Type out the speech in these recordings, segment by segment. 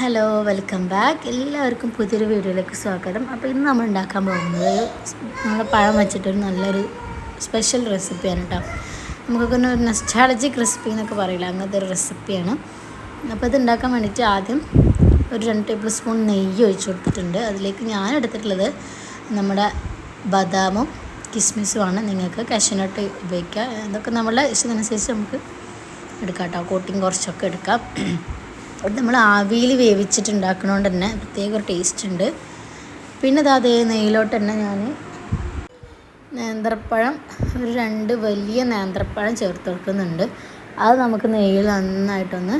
Hello welcome back. എല്ലാവർക്കും പുതിയൊരു വീഡിയോയിലേക്ക് സ്വാഗതം. അപ്പോൾ ഇന്ന് നമ്മൾ ഉണ്ടാക്കാൻ പോകുന്നത് നമ്മുടെ പഴം വെച്ചിട്ടൊരു നല്ലൊരു സ്പെഷ്യൽ റെസിപ്പിയാണ് കേട്ടോ നമുക്കൊക്കെ ഒരു നെസ്റ്റാളജിക് റെസിപ്പി എന്നൊക്കെ പറയില്ല അങ്ങനത്തെ ഒരു റെസിപ്പിയാണ് അപ്പോൾ ഇത് ഉണ്ടാക്കാൻ വേണ്ടിയിട്ട് ആദ്യം ഒരു രണ്ട് ടേബിൾ സ്പൂൺ നെയ്യ് ഒഴിച്ചു കൊടുത്തിട്ടുണ്ട്. അതിലേക്ക് ഞാൻ എടുത്തിട്ടുള്ളത് നമ്മുടെ ബദാമും കിസ്മിസുമാണ് നിങ്ങൾക്ക് കശനട്ട് ഉപയോഗിക്കുക ഇതൊക്കെ നമ്മളെ ഇഷ്ടത്തിനനുസരിച്ച് നമുക്ക് എടുക്കാം കേട്ടോ കോട്ടിങ് കുറച്ചൊക്കെ എടുക്കാം. അത് നമ്മൾ ആവിയിൽ വേവിച്ചിട്ടുണ്ടാക്കണോണ്ട് തന്നെ പ്രത്യേക ഒരു ടേസ്റ്റ് ഉണ്ട്. പിന്നെ ഇത് അതേ നെയ്യിലോട്ട് തന്നെ ഞാൻ നേന്ത്രപ്പഴം ഒരു രണ്ട് വലിയ നേന്ത്രപ്പഴം ചേർത്ത് കൊടുക്കുന്നുണ്ട്. അത് നമുക്ക് നെയ്യിൽ നന്നായിട്ടൊന്ന്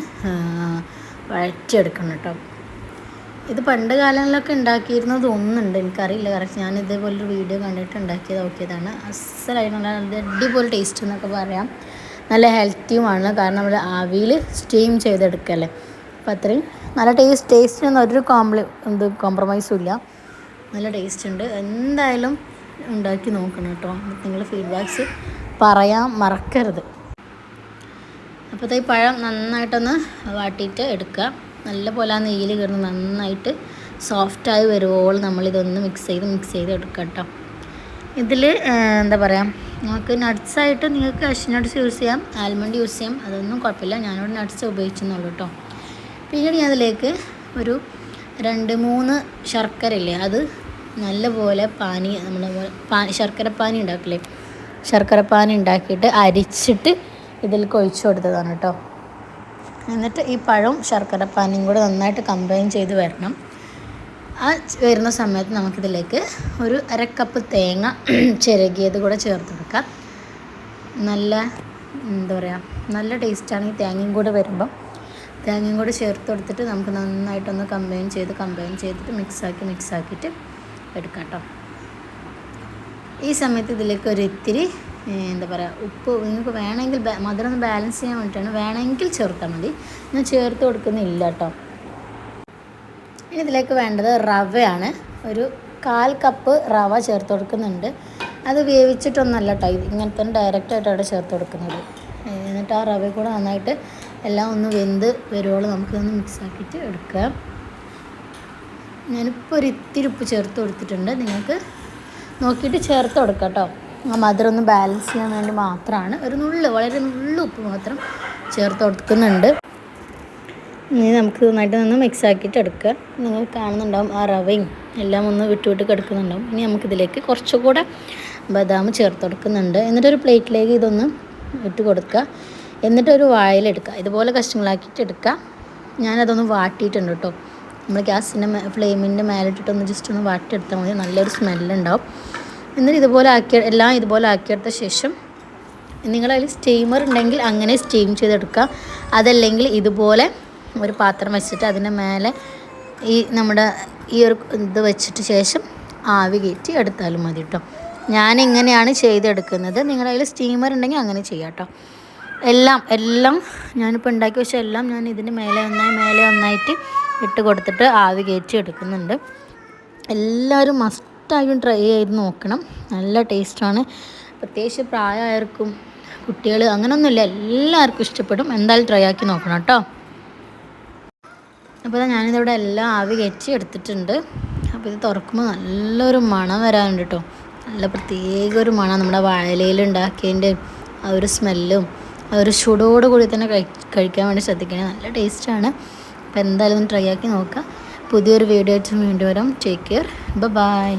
വഴറ്റിയെടുക്കണം കേട്ടോ. ഇത് പണ്ട് കാലങ്ങളിലൊക്കെ ഉണ്ടാക്കിയിരുന്നത് ഒന്നുണ്ട്. എനിക്കറിയില്ല. കറക്റ്റ് ഞാൻ ഇതേപോലൊരു വീഡിയോ കണ്ടിട്ട് ഉണ്ടാക്കിയത് നോക്കിയതാണ്. അസലായിട്ടുള്ള അടിപൊളി ടേസ്റ്റ് എന്നൊക്കെ പറയാം. നല്ല ഹെൽത്തിയുമാണ് കാരണം നമ്മൾ ആവിയിൽ സ്റ്റീം ചെയ്തെടുക്കല്ലേ. അപ്പോൾ അത്രയും. നല്ല ടേസ്റ്റ് ടേസ്റ്റിനൊന്നും ഒരു കോംപ്ലി എന്ത് കോംപ്രമൈസും ഇല്ല. നല്ല ടേസ്റ്റ് ഉണ്ട്. എന്തായാലും ഉണ്ടാക്കി നോക്കണം കേട്ടോ. നിങ്ങൾ ഫീഡ്ബാക്ക്സ് പറയാൻ മറക്കരുത്. അപ്പോൾ ഈ പഴം നന്നായിട്ടൊന്ന് വാട്ടിയിട്ട് എടുക്കുക. നല്ല പോലെ ആ നെയ്യിൽ കിടന്ന് നന്നായിട്ട് സോഫ്റ്റായി വരുമ്പോൾ നമ്മളിതൊന്ന് മിക്സ് ചെയ്ത് മിക്സ് ചെയ്ത് എടുക്കുക കേട്ടോ. ഇതിൽ എന്താ പറയുക നമുക്ക് നട്ട്സായിട്ട് നിങ്ങൾക്ക് കഷ് യൂസ് ചെയ്യാം ആൽമണ്ട് യൂസ് ചെയ്യാം. അതൊന്നും കുഴപ്പമില്ല. ഞാനിവിടെ നട്ട്സ് ഉപയോഗിച്ചെന്നുള്ളൂ കേട്ടോ. പിന്നീട് ഞാൻ അതിലേക്ക് ഒരു രണ്ട് മൂന്ന് ശർക്കര ഇല്ലേ അത് നല്ലപോലെ പാനി നമ്മുടെ പാനി ശർക്കര പാനി ഉണ്ടാക്കില്ലേ? ശർക്കര പാനി ഉണ്ടാക്കിയിട്ട് അരിച്ചിട്ട് ഇതിലേക്ക് ഒഴിച്ചു കൊടുത്തതാണ് കേട്ടോ. എന്നിട്ട് ഈ പഴവും ശർക്കര പാനിയും കൂടെ നന്നായിട്ട് കമ്പൈൻ ചെയ്ത് വരണം. ആ വരുന്ന സമയത്ത് നമുക്കിതിലേക്ക് ഒരു അരക്കപ്പ് തേങ്ങ ചിരകിയത് കൂടെ ചേർത്ത് കൊടുക്കാം. നല്ല എന്താ പറയുക നല്ല ടേസ്റ്റാണ് ഈ തേങ്ങയും കൂടെ വരുമ്പം. തേങ്ങയും കൂടി ചേർത്ത് കൊടുത്തിട്ട് നമുക്ക് നന്നായിട്ടൊന്ന് കമ്പൈൻ ചെയ്ത് കമ്പൈൻ ചെയ്തിട്ട് മിക്സാക്കി മിക്സാക്കിയിട്ട് എടുക്കാം കേട്ടോ ഈ സമയത്ത് ഇതിലേക്ക് ഒരു ഇത്തിരി എന്താ പറയുക ഉപ്പ് നിങ്ങൾക്ക് വേണമെങ്കിൽ മധുരം ഒന്ന് ബാലൻസ് ചെയ്യാൻ വേണ്ടിയിട്ടാണ്. വേണമെങ്കിൽ ചേർത്താൽ മതി. ഞാൻ ചേർത്ത് കൊടുക്കുന്നില്ല കേട്ടോ ഇനി ഇതിലേക്ക് വേണ്ടത് റവയാണ്. ഒരു കാൽ കപ്പ് റവ ചേർത്ത് കൊടുക്കുന്നുണ്ട്. അത് വേവിച്ചിട്ടൊന്നല്ല കേട്ടോ ഇങ്ങനത്തെ ഡയറക്റ്റായിട്ട് അവിടെ ചേർത്ത് കൊടുക്കുന്നത്. എന്നിട്ട് ആ റവ കൂടെ നന്നായിട്ട് എല്ലാം ഒന്ന് വെന്ത് വരുവോളം നമുക്കൊന്ന് മിക്സ് എടുക്കാം. ഞാനിപ്പോൾ ഒരു ഇത്തിരി ഉപ്പ് ചേർത്ത് കൊടുത്തിട്ടുണ്ട്. നിങ്ങൾക്ക് നോക്കിയിട്ട് ചേർത്ത് കൊടുക്കുക കേട്ടോ. ആ മധുരം ഒന്ന് ബാലൻസ് ചെയ്യാൻ വേണ്ടി മാത്രമാണ്. ഒരു നുള്ള് വളരെ നുള്ളു ഉപ്പ് മാത്രം ചേർത്ത് കൊടുക്കുന്നുണ്ട്. ഇനി നമുക്ക് നന്നായിട്ട് നിന്ന് മിക്സ് ആക്കിയിട്ട് എടുക്കുക നിങ്ങൾ കാണുന്നുണ്ടാവും ആ റവയും എല്ലാം ഒന്ന് വിട്ട് വിട്ട് കിടക്കുന്നുണ്ടാവും. ഇനി നമുക്കിതിലേക്ക് കുറച്ചുകൂടെ ബദാം ചേർത്ത് കൊടുക്കുന്നുണ്ട്. എന്നിട്ടൊരു പ്ലേറ്റിലേക്ക് ഇതൊന്ന് ഇട്ട് കൊടുക്കുക എന്നിട്ട് ഒരു ഇതുപോലെ കഷ്ണങ്ങളാക്കിയിട്ട് എടുക്കുക. ഞാനതൊന്ന് വാട്ടിയിട്ടുണ്ട് കേട്ടോ. നമ്മൾ ഗ്യാസിന്റെ ഫ്ലെയിമിന്റെ മേലിട്ടിട്ടൊന്ന് ജസ്റ്റ് ഒന്ന് വാട്ടിയെടുത്താൽ മതി. നല്ലൊരു സ്മെല്ലുണ്ടാവും. എന്നിട്ട് ഇതുപോലെ ആക്കി എല്ലാം ഇതുപോലെ ആക്കിയെടുത്ത ശേഷം നിങ്ങളതിൽ സ്റ്റീമർ ഉണ്ടെങ്കിൽ അങ്ങനെ സ്റ്റീം ചെയ്തെടുക്കുക. അതല്ലെങ്കിൽ ഇതുപോലെ ഒരു പാത്രം വെച്ചിട്ട് അതിന്റെ മേലെ ഈ നമ്മുടെ ഈ ഒരു ഇത് വെച്ചിട്ട് ശേഷം ആവി കയറ്റി എടുത്താലും മതി കേട്ടോ. ഞാൻ ഇങ്ങനെയാണ് ചെയ്തെടുക്കുന്നത്. നിങ്ങളതിൽ സ്റ്റീമർ ഉണ്ടെങ്കിൽ അങ്ങനെ ചെയ്യാം കേട്ടോ. എല്ലാം എല്ലാം ഞാനിപ്പോൾ ഉണ്ടാക്കി വെച്ച എല്ലാം ഞാൻ ഇതിന്റെ മേലെ ഒന്നായി മേലെ ഒന്നായിട്ട് ഇട്ട് കൊടുത്തിട്ട് ആവി കയറ്റി എടുക്കുന്നുണ്ട്. എല്ലാവരും മസ്റ്റായും ട്രൈ ചെയ്ത് നോക്കണം. നല്ല ടേസ്റ്റാണ് പ്രത്യേകിച്ച് പ്രായമായവർക്കും കുട്ടികൾ അങ്ങനെയൊന്നുമില്ല എല്ലാവർക്കും ഇഷ്ടപ്പെടും. എന്തായാലും ട്രൈ ആക്കി നോക്കണം കേട്ടോ. അപ്പോൾ ഞാനിതിവിടെ എല്ലാം ആവി കയറ്റി എടുത്തിട്ടുണ്ട്. അപ്പോൾ ഇത് തുറക്കുമ്പോൾ നല്ലൊരു മണം വരാനുണ്ട് കേട്ടോ. നല്ല പ്രത്യേക ഒരു മണം നമ്മുടെ വാഴയിലയിൽ ഉണ്ടാക്കിയതിന്റെ ആ ഒരു സ്മെല്ലും ഒരു ചൂടോട് കൂടി തന്നെ കഴിക്കാൻ വേണ്ടി ശ്രദ്ധിക്കണം. നല്ല ടേസ്റ്റാണ്. അപ്പോൾ എന്തായാലും ഒന്ന് ട്രൈ ആക്കി നോക്കുക പുതിയൊരു വീഡിയോ ആയിട്ട് വീണ്ടും വരാം. Take care bye